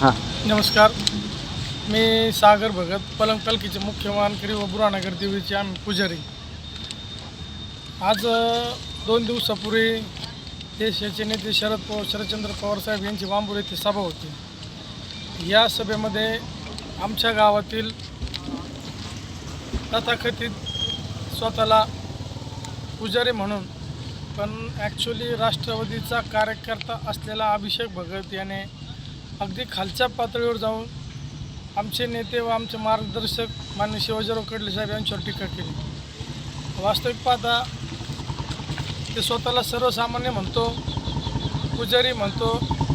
हां. नमस्कार. मी सागर भगत पलंग पलकीचे मुख्य मानकरी व बुरानगर देवीचे आम्ही पुजारी. आज दोन दिवसापूर्वी देशाचे नेते शरद पवार शरदचंद्र पवार साहेब यांची वांबूर येथे सभा होती. या सभेमध्ये आमच्या गावातील तथाकथित स्वतःला पुजारी म्हणून पण ॲक्च्युली राष्ट्रवादीचा कार्यकर्ता असलेला अभिषेक भगत याने अगदी खालच्या पातळीवर जाऊन आमचे नेते व आमचे मार्गदर्शक मान्य शिवाजीराव कडले साहेब यांच्यावर टीका केली. वास्तविक पाहता ते स्वतःला सर्वसामान्य म्हणतो पुजारी म्हणतो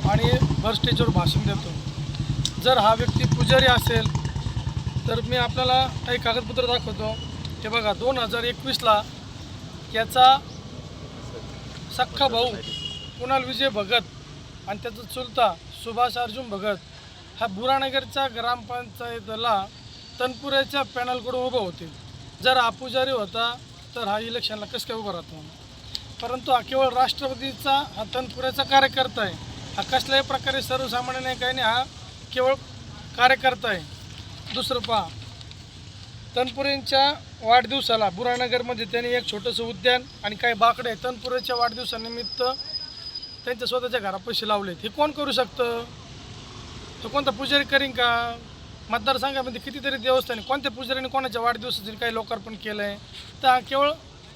आणि भर स्टेजवर भाषण देतो. जर हा व्यक्ती पुजारी असेल तर मी आपल्याला काही कागदपत्र दाखवतो. हे बघा दोन हजार एकवीसला याचा सख्खा भाऊ कुणाल विजय भगत आणि त्याचा चुलता सुभाष अर्जुन भगत हा बुरानगरच्या ग्रामपंचायतीला तनपुऱ्याच्या पॅनलकडून उभं होते. जर आपुजारी होता तर हा इलेक्शनला कसं काय उभा राहतो? परंतु हा केवळ राष्ट्रवादीचा हा तनपुऱ्याचा कार्यकर्ता आहे. हा कसल्याही प्रकारे सर्वसामान्य नाही काही नाही हा केवळ कार्यकर्ता आहे. दुसरं पहा. तनपुरेंच्या वाढदिवसाला बुरानगरमध्ये त्यांनी एक छोटंसं उद्यान आणि काही बाकडे तनपुरेच्या वाढदिवसानिमित्त त्यांच्या स्वतःच्या घरापाशी लावलेत. हे कोण करू शकतं? तो कोणता पुजारी करीन का? मतदारसंघामध्ये कितीतरी देवस्थान कोणत्या पुजारीने कोणाच्या वाढदिवसाचे काही लोकार्पण केलं आहे तर हा केवळ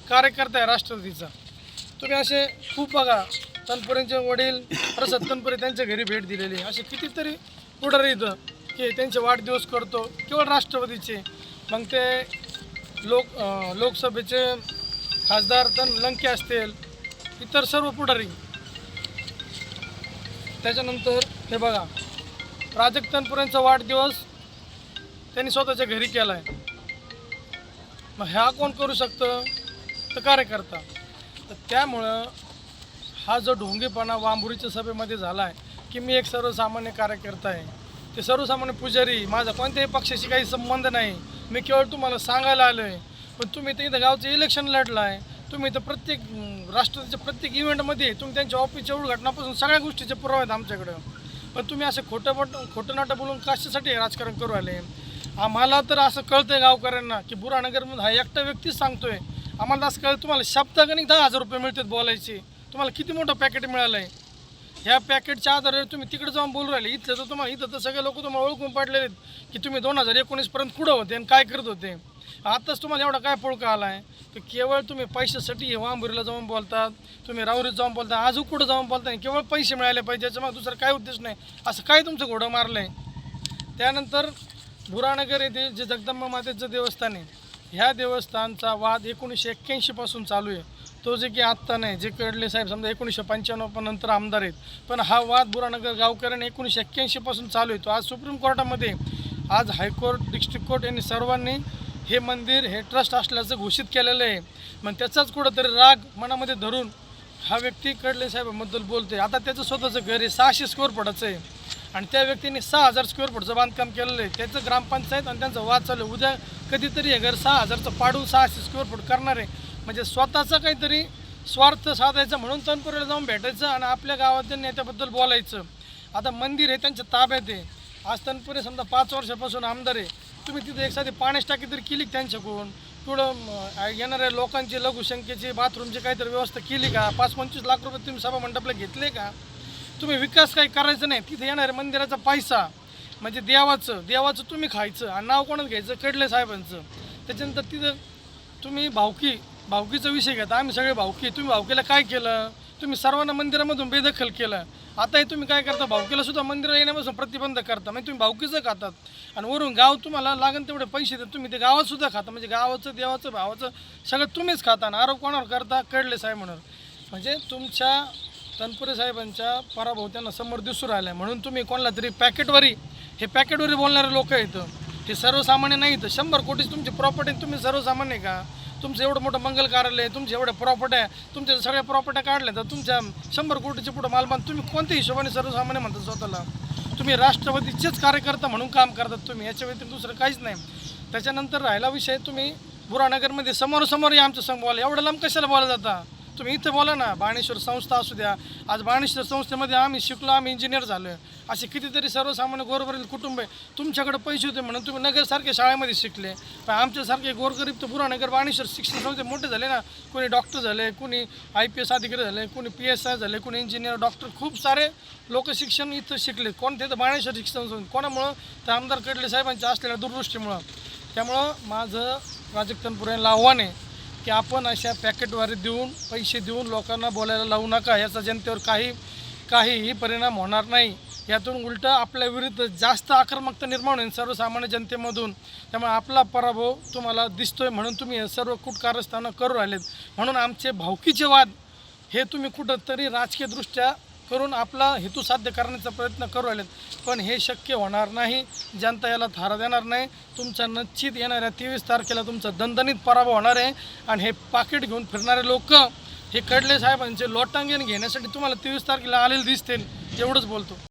कार्यकर्ता आहे राष्ट्रवादीचा तुम्ही असे खूप बघा. तनपुरेंचे वडील प्रसाद तनपुरे त्यांच्या घरी भेट दिलेली आहे. असे कितीतरी पुढारी इथं की त्यांचे वाढदिवस करतो. केवळ राष्ट्रवादीचे मग ते लोक लोकसभेचे खासदार तन लंके असतील इतर सर्व पुढारी. त्याच्यानंतर हे बघा प्राजक्त तनपुरेंचा वाढदिवस त्यांनी स्वतःच्या घरी केला आहे मग ह्या कोण करू शकतं? तर कार्यकर्ता. तर त्यामुळं हा जो ढोंगेपणा वांबुरीच्या सभेमध्ये झाला आहे की मी एक सर्वसामान्य कार्यकर्ता आहे ते सर्वसामान्य पुजारी माझा कोणत्याही पक्षाशी काही संबंध नाही मी केवळ तुम्हाला सांगायला आलो आहे पण तुम्ही ते इथं गावचं इलेक्शन लढलं आहे तुम्ही तर प्रत्येक अं, प्रत्येक इव्हेंटमध्ये तुम्ही त्यांच्या ऑफिसच्या उद्घाटनापासून सगळ्या गोष्टीचे पुरावे आहेत आमच्याकडं. पण तुम्ही असं खोटं मोठ खोटं नाटं बोलून कशासाठी राजकारण करू आले आम्हाला तर असं कळतंय गावकऱ्यांना की बुरानगरमध्ये हा एकटा व्यक्तीच सांगतोय. आम्हाला असं कळतं तुम्हाला शब्दागणिक दहा हजार रुपये मिळतात बोलायचे. तुम्हाला किती मोठं पॅकेट मिळालं आहे ह्या पॅकेटच्या आधारे तुम्ही तिकडे जाऊन बोलू राहिले. इथलं तर तुम्हाला इथं तर सगळे लोक तुम्हाला ओळखून पाडलेले आहेत की तुम्ही दोन हजार एकोणीसपर्यंत कुठं होते आणि काय करत होते? आताच तुम्हाला एवढा काय पुळका आला आहे की केवळ तुम्ही पैशासाठी वांबुरीला जाऊन बोलतात तुम्ही राहुरीत जाऊन बोलता अजून कुठं जाऊन बोलता केवळ पैसे मिळाले पाहिजे मग दुसरं काय उद्देश नाही. असं काय तुमचं घोडं मारलं आहे त्यानंतर बुरानगर येथे जे जगदंबा मातेचं देवस्थान आहे ह्या देवस्थानचा वाद एकोणीसशे एक्क्याऐंशीपासून चालू आहे. तो जे की आत्ता नाही जे कडले साहेब समजा एकोणीसशे पंच्याण्णव नंतर आमदार आहेत. पण हा वाद बुरानगर गावकऱ्यांनी एकोणीसशे एक्क्याऐंशीपासून चालू आहे. तो आज सुप्रीम कोर्टामध्ये आज हायकोर्ट डिस्ट्रिक्ट कोर्ट यांनी सर्वांनी हे मंदिर हे ट्रस्ट असल्याचं घोषित केलेलं आहे. मग त्याचाच कुठंतरी राग मनामध्ये धरून हा व्यक्ती कडले साहेबांबद्दल बोलते आता त्याचं स्वतःचं घर आहे सहाशे स्क्वेअर फुटाचं आहे. आणि त्या व्यक्तीने सहा हजार स्क्वेअर फुटचं बांधकाम केलेलं आहे. त्याचं ग्रामपंचायत आणि त्यांचा वाद चालू आहे. उद्या कधीतरी हे घर सहा हजारचं पाडून सहाशे स्क्वेअर फूट करणार आहे. म्हणजे स्वतःचा काहीतरी स्वार्थ साधायचा म्हणून तनपुरीला जाऊन भेटायचं आणि आपल्या गावातील नेत्याबद्दल बोलायचं. आता मंदिर हे त्यांच्या ताब्यात आहे. आज तनपुरे समजा पाच वर्षापासून आमदार आहे. तुम्ही तिथे एखादी पाण्याची टाकी तरी केली त्यांच्याकडून? थोडं येणाऱ्या लोकांची लघुसंख्येची बाथरूमची काहीतरी व्यवस्था केली का? पाच पंचवीस लाख रुपये तुम्ही सभा मंडपला घेतले का? तुम्ही विकास काही करायचं नाही. तिथे येणाऱ्या मंदिराचा पैसा म्हणजे देवाचं देवाचं तुम्ही खायचं आणि नाव कोणाचं घ्यायचं? कडले साहेबांचं. त्याच्यानंतर तिथं तुम्ही भावकी भावकीचा विषय घेता. आम्ही सगळे भावकी. तुम्ही भावकीला काय केलं? तुम्ही सर्वांना मंदिरामधून बेदखल केलं. आता हे तुम्ही काय करता भावकीला सुद्धा मंदिरात येण्यापासून प्रतिबंध करता म्हणजे तुम्ही भावकीचं खातात. आणि वरून गाव तुम्हाला लागन तेवढे पैसे देत तुम्ही ते गावात सुद्धा खाता म्हणजे गावाचं देवाचं भावाचं सगळं तुम्हीच खाता. आणि आरोप कोणावर करता कडले साहेब म्हणून. म्हणजे तुमच्या तनपुरे साहेबांच्या पराभव त्यांना समोर दिसून राहिला म्हणून तुम्ही कोणाला तरी पॅकेटवरी हे पॅकेटवरी बोलणारे लोक आहेत. हे सर्वसामान्य नाही तर शंभर कोटीची तुमची प्रॉपर्टी तुम्ही सर्वसामान्य आहे का? तुमचं एवढं मोठं मंगल कार्यालय आहे तुमचे प्रॉपर्ट प्रॉपर्ट्या तुमच्या सगळ्या प्रॉपर्ट्या काढल्या तर तुमच्या शंभर कोटीचे पुढं मालमान तुम्ही कोणत्या हिशोबाने सर्वसामान्य म्हणता स्वतःला. तुम्ही राष्ट्रवादीचेच कार्यकर्ता म्हणून काम करतात तुम्ही याच्या व्यतिरिक्त दुसरं काहीच नाही. त्याच्यानंतर राहिला विषय तुम्ही बुरानगरमध्ये समोरासमोर या आमच्या संघ बोला. एवढं लांब कशाला बोला जाता? तुम्ही इथं बोला ना बाणेश्वर संस्था असू द्या. आज बाणेश्वर संस्थेमध्ये आम्ही शिकलो आम्ही इंजिनियर झालो असे कितीतरी सर्वसामान्य गोरगरीब कुटुंब आहे. तुमच्याकडे पैसे होते म्हणून तुम्ही नगरसारख्या शाळेमध्ये शिकले. पण आमच्यासारखे गोरगरीब तर पुरा नगर बाणेश्वर शिक्षण संस्थे मोठे झाले ना. कोणी डॉक्टर झाले कोणी आय पी एस अधिकारी झाले कोणी पी एस आय झाले कोणी इंजिनियर डॉक्टर खूप सारे लोक शिक्षण इथं शिकले. कोणते तर बाणेश्वर शिक्षण संस्था. कोणामुळं? तर आमदार कडले साहेबांच्या असलेल्या दुरदृष्टीमुळं. त्यामुळं माझं प्राजक्तनपूर यांना आव्हान आहे की आपण अशा पॅकेटवारी देऊन पैसे देऊन लोकांना बोलायला लावू नका. याचा जनतेवर काही काहीही परिणाम होणार नाही. यातून उलटं आपल्या विरुद्ध जास्त आक्रमकता निर्माण होईल. सर्वसामान्य जनतेमधून त्यामुळे आपला पराभव तुम्हाला दिसतोय म्हणून तुम्ही हे सर्व कुटकारस्थानं करू राहिलेत. म्हणून आमचे भावकीचे वाद हे तुम्ही कुठंतरी राजकीयदृष्ट्या करून आपला हेतू साध्य करण्याचा प्रयत्न करू राहिलेत. पण हे शक्य होणार नाही. जनता याला थारा देणार नाही. तुमचा निश्चित येणाऱ्या तेवीस तारखेला तुमचा दणदणीत पराभव होणार आहे. आणि हे पाकिट घेऊन फिरणारे लोक हे कडले साहेबांचे लोटांगण घेण्यासाठी तुम्हाला तेवीस तारखेला आलेले दिसतील. एवढंच बोलतो.